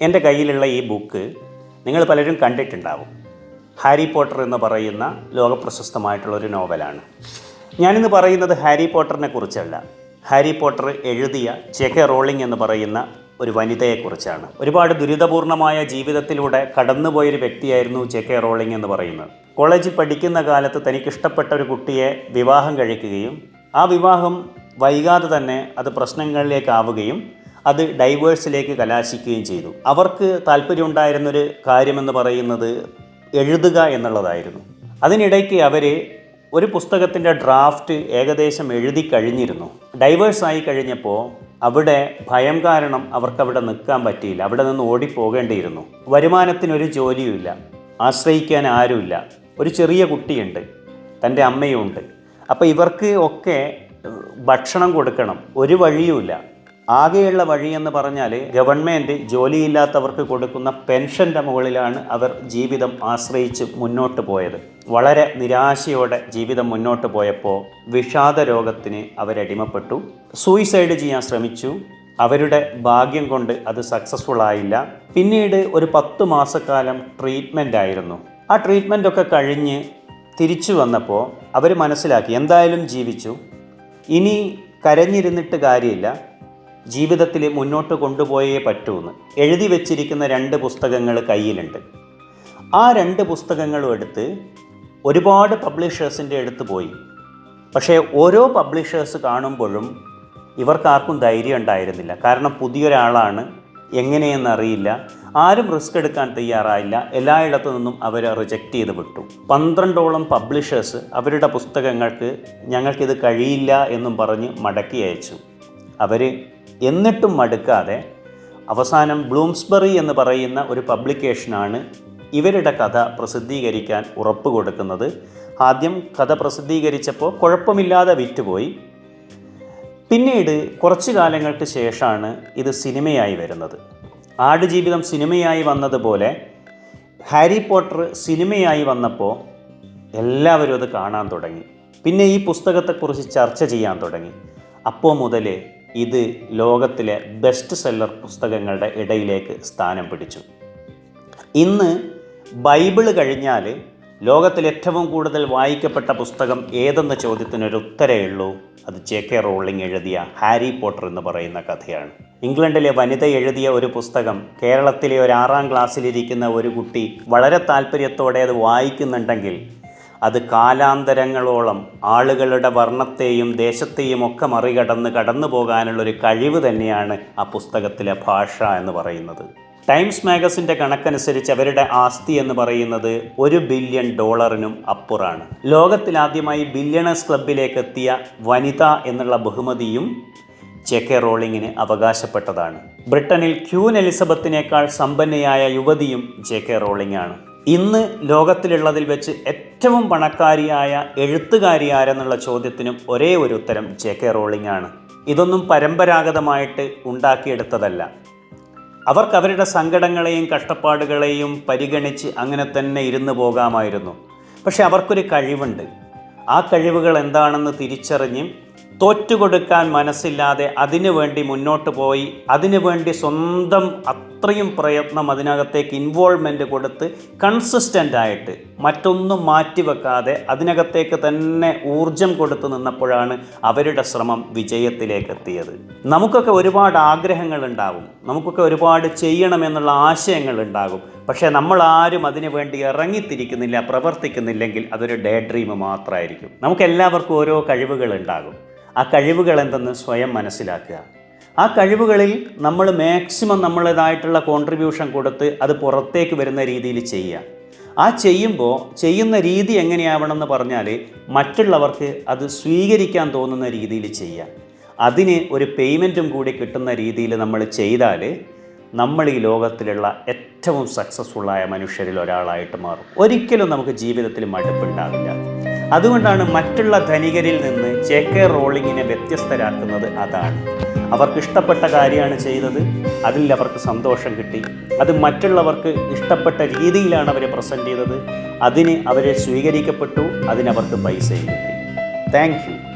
എന്റെ കയ്യിലുള്ള ഈ ബുക്ക് നിങ്ങൾ പലരും കണ്ടിട്ടുണ്ടാവും. ഹാരി പോട്ടർ എന്ന് പറയുന്ന ലോകപ്രശസ്തമായിട്ടുള്ള ഒരു നോവലാണ്. ഞാനിന്ന് പറയുന്നത് ഹാരി പോട്ടറിനെ കുറിച്ചല്ല. ഹാരി പോട്ടർ എഴുതിയ ചെക്കെ റോളിംഗ് എന്ന് പറയുന്ന ഒരു വനിതയെക്കുറിച്ചാണ്. ഒരുപാട് ദുരിതപൂർണമായ ജീവിതത്തിലൂടെ കടന്നുപോയൊരു വ്യക്തിയായിരുന്നു ചെക്കെ റോളിംഗ് എന്ന് പറയുന്നത്. കോളേജിൽ പഠിക്കുന്ന കാലത്ത് തനിക്കിഷ്ടപ്പെട്ട ഒരു കുട്ടിയെ വിവാഹം കഴിക്കുകയും ആ വിവാഹം വൈകാതെ തന്നെ അത് പ്രശ്നങ്ങളിലേക്കാവുകയും അത് ഡൈവേഴ്സിലേക്ക് കലാശിക്കുകയും ചെയ്തു. അവർക്ക് താല്പര്യമുണ്ടായിരുന്നൊരു കാര്യമെന്ന് പറയുന്നത് എഴുതുക എന്നുള്ളതായിരുന്നു. അതിനിടയ്ക്ക് അവർ ഒരു പുസ്തകത്തിന്റെ ഡ്രാഫ്റ്റ് ഏകദേശം എഴുതി കഴിഞ്ഞിരുന്നു. ഡൈവേഴ്സ് ആയി കഴിഞ്ഞപ്പോൾ അവിടെ ഭയം കാരണം അവർക്കവിടെ നിൽക്കാൻ പറ്റിയില്ല. അവിടെ നിന്ന് ഓടിപ്പോകേണ്ടിയിരുന്നു. വരുമാനത്തിനൊരു ജോലിയുമില്ല. ആശ്രയിക്കാൻ ആരുമില്ല. ഒരു ചെറിയ കുട്ടിയുണ്ട്. തന്റെ അമ്മയുമുണ്ട്. അപ്പോൾ ഇവർക്ക് ഒക്കെ ഭക്ഷണം കൊടുക്കണം. ഒരു വഴിയുമില്ല. ആകെയുള്ള വഴി എന്ന് പറഞ്ഞാൽ ഗവൺമെന്റ് ജോലിയില്ലാത്തവർക്ക് കൊടുക്കുന്ന പെൻഷന്റെ മുകളിലാണ് അവർ ജീവിതം ആശ്രയിച്ച് മുന്നോട്ട് പോയത്. വളരെ നിരാശയോടെ ജീവിതം മുന്നോട്ട് പോയപ്പോൾ വിഷാദ രോഗത്തിന് അവരടിമപ്പെട്ടു സൂയിസൈഡ് ചെയ്യാൻ ശ്രമിച്ചു. അവരുടെ ഭാഗ്യം കൊണ്ട് അത് സക്സസ്ഫുൾ ആയില്ല. പിന്നീട് ഒരു പത്ത് മാസക്കാലം ട്രീറ്റ്മെന്റ് ആയിരുന്നു. ആ ട്രീറ്റ്മെന്റ് ഒക്കെ കഴിഞ്ഞ് തിരിച്ചു വന്നപ്പോൾ അവർ മനസ്സിലാക്കി എന്തായാലും ജീവിച്ചു. ഇനി കരഞ്ഞിരുന്നിട്ട് കാര്യമില്ല. ജീവിതത്തിൽ മുന്നോട്ട് കൊണ്ടുപോയേ പറ്റൂന്ന് എഴുതി വച്ചിരിക്കുന്ന രണ്ട് പുസ്തകങ്ങൾ കയ്യിലുണ്ട്. ആ രണ്ട് പുസ്തകങ്ങളും എടുത്ത് ഒരുപാട് പബ്ലിഷേഴ്സിന്റെ അടുത്ത് പോയി. പക്ഷേ ഓരോ പബ്ലിഷേഴ്സ് കാണുമ്പോഴും ഇവർക്കാർക്കും ധൈര്യം ഉണ്ടായിരുന്നില്ല. കാരണം പുതിയൊരാളാണ് എങ്ങനെയെന്നറിയില്ല ആരും റിസ്ക് എടുക്കാൻ തയ്യാറായില്ല എല്ലായിടത്തു നിന്നും അവർ റിജക്റ്റ് ചെയ്ത് വിട്ടു. പന്ത്രണ്ടോളം പബ്ലിഷേഴ്സ് അവരുടെ പുസ്തകങ്ങൾക്ക് ഞങ്ങൾക്കിത് കഴിയില്ല എന്നും പറഞ്ഞ് മടക്കി അയച്ചു. അവർ എന്നിട്ടും മടുക്കാതെ അവസാനം ബ്ലൂംസ്ബറി എന്ന് പറയുന്ന ഒരു പബ്ലിക്കേഷനാണ് ഇവരുടെ കഥ പ്രസിദ്ധീകരിക്കാൻ ഉറപ്പ് കൊടുക്കുന്നത്. ആദ്യം കഥ പ്രസിദ്ധീകരിച്ചപ്പോൾ കുഴപ്പമില്ലാതെ വിറ്റുപോയി. പിന്നീട് കുറച്ചു കാലങ്ങൾക്ക് ശേഷമാണ് ഇത് സിനിമയായി വരുന്നത്. ആടുജീവിതം സിനിമയായി വന്നതുപോലെ ഹാരി പോട്ടർ സിനിമയായി വന്നപ്പോൾ എല്ലാവരും അത് കാണാൻ തുടങ്ങി. പിന്നെ ഈ പുസ്തകത്തെക്കുറിച്ച് ചർച്ച ചെയ്യാൻ തുടങ്ങി. അപ്പോൾ മുതൽ ഇത് ലോകത്തിലെ ബെസ്റ്റ് സെല്ലർ പുസ്തകങ്ങളുടെ ഇടയിലേക്ക് സ്ഥാനം പിടിച്ചു. ഇന്ന് ബൈബിൾ കഴിഞ്ഞാൽ ലോകത്തിൽ ഏറ്റവും കൂടുതൽ വായിക്കപ്പെട്ട പുസ്തകം ഏതെന്ന ചോദ്യത്തിനൊരു ഉത്തരേ ഉള്ളൂ. അത് ജെ കെ റോളിംഗ് എഴുതിയ ഹാരി പോട്ടർ എന്ന് പറയുന്ന കഥയാണ്. ഇംഗ്ലണ്ടിലെ വനിത എഴുതിയ ഒരു പുസ്തകം കേരളത്തിലെ ഒരു ആറാം ക്ലാസ്സിലിരിക്കുന്ന ഒരു കുട്ടി വളരെ താല്പര്യത്തോടെ അത് വായിക്കുന്നുണ്ടെങ്കിൽ അത് കാലാന്തരങ്ങളോളം ആളുകളുടെ വർണത്തെയും ദേശത്തെയും ഒക്കെ മറികടന്ന് കടന്നു പോകാനുള്ളൊരു കഴിവ് തന്നെയാണ് ആ പുസ്തകത്തിലെ ഭാഷ എന്ന് പറയുന്നത്. ടൈംസ് മാഗസിന്റെ കണക്കനുസരിച്ച് അവരുടെ ആസ്തി എന്ന് പറയുന്നത് ഒരു ബില്യൺ ഡോളറിനും അപ്പുറാണ്. ലോകത്തിലാദ്യമായി ബില്യണേഴ്സ് ക്ലബിലേക്ക് എത്തിയ വനിത എന്നുള്ള ബഹുമതിയും കെ റോളിങ്ങിന് അവകാശപ്പെട്ടതാണ്. ബ്രിട്ടനിൽ ക്യൂൻ എലിസബത്തിനേക്കാൾ സമ്പന്നയായ യുവതിയും ജെ കെ റോളിംഗ് ആണ് ഇന്ന് ലോകത്തിലുള്ളതിൽ വെച്ച് ഏറ്റവും പണക്കാരിയായ എഴുത്തുകാരി ആരെന്നുള്ള ചോദ്യത്തിനും ഒരേ ഒരു ഉത്തരം ജെ കെ റോളിംഗ് ആണ്. ഇതൊന്നും പരമ്പരാഗതമായിട്ട് ഉണ്ടാക്കിയെടുത്തതല്ല. അവർക്ക് അവരുടെ സങ്കടങ്ങളെയും കഷ്ടപ്പാടുകളെയും പരിഗണിച്ച് അങ്ങനെ തന്നെ ഇരുന്ന് പോകാമായിരുന്നു. പക്ഷെ അവർക്കൊരു കഴിവുണ്ട്. ആ കഴിവുകൾ എന്താണെന്ന് തിരിച്ചറിഞ്ഞ് തോറ്റുകൊടുക്കാൻ മനസ്സില്ലാതെ അതിനുവേണ്ടി മുന്നോട്ട് പോയി അതിനുവേണ്ടി സ്വന്തം അത്രയും പ്രയത്നം അതിനകത്തേക്ക് ഇൻവോൾവ്മെന്റ് കൊടുത്ത് കൺസിസ്റ്റന്റ് ആയിട്ട് മറ്റൊന്നും മാറ്റിവെക്കാതെ അതിനകത്തേക്ക് തന്നെ ഊർജം കൊടുത്തു നിന്നപ്പോഴാണ് അവരുടെ ശ്രമം വിജയത്തിലേക്ക് എത്തിയത് നമുക്കൊക്കെ ഒരുപാട് ആഗ്രഹങ്ങൾ ഉണ്ടാവും. നമുക്കൊക്കെ ഒരുപാട് ചെയ്യണമെന്നുള്ള ആശയങ്ങൾ ഉണ്ടാകും. പക്ഷേ നമ്മളാരും അതിനു വേണ്ടി ഇറങ്ങിത്തിരിക്കുന്നില്ല പ്രവർത്തിക്കുന്നില്ലെങ്കിൽ അതൊരു ഡേ ഡ്രീം മാത്രമായിരിക്കും നമുക്കെല്ലാവർക്കും ഓരോ കഴിവുകൾ ഉണ്ടാകും. ആ കഴിവുകൾ എന്തെന്ന് സ്വയം മനസ്സിലാക്കുക. ആ കഴിവുകളിൽ നമ്മൾ മാക്സിമം നമ്മളേതായിട്ടുള്ള കോൺട്രിബ്യൂഷൻ കൊടുത്ത് അത് പുറത്തേക്ക് വരുന്ന രീതിയിൽ ചെയ്യുക. ആ ചെയ്യുമ്പോൾ ചെയ്യുന്ന രീതി എങ്ങനെയാവണമെന്ന് പറഞ്ഞാൽ മറ്റുള്ളവർക്ക് അത് സ്വീകരിക്കാൻ തോന്നുന്ന രീതിയിൽ ചെയ്യുക. അതിന് ഒരു പേയ്മെന്റും കൂടി കിട്ടുന്ന രീതിയിൽ നമ്മൾ ചെയ്താൽ നമ്മൾ ഈ ലോകത്തിലുള്ള ഏറ്റവും സക്സസ്ഫുള്ളായ മനുഷ്യരിൽ ഒരാളായിട്ട് മാറും. ഒരിക്കലും നമുക്ക് ജീവിതത്തിൽ മടുപ്പുണ്ടാവില്ല. അതുകൊണ്ടാണ് മറ്റുള്ള ധനികരിൽ നിന്ന് ജെ കെ റോളിങ്ങിനെ വ്യത്യസ്തരാക്കുന്നത് അതാണ്. അവർക്ക് ഇഷ്ടപ്പെട്ട കാര്യമാണ് ചെയ്തത് അതിൽ അവർക്ക് സന്തോഷം കിട്ടി. അത് മറ്റുള്ളവർക്ക് ഇഷ്ടപ്പെട്ട രീതിയിലാണ് അവരെ പ്രസന്റ് ചെയ്തത്. അതിന് അവരെ സ്വീകരിക്കപ്പെട്ടു അതിനവർക്ക് പൈസയും കിട്ടി. താങ്ക്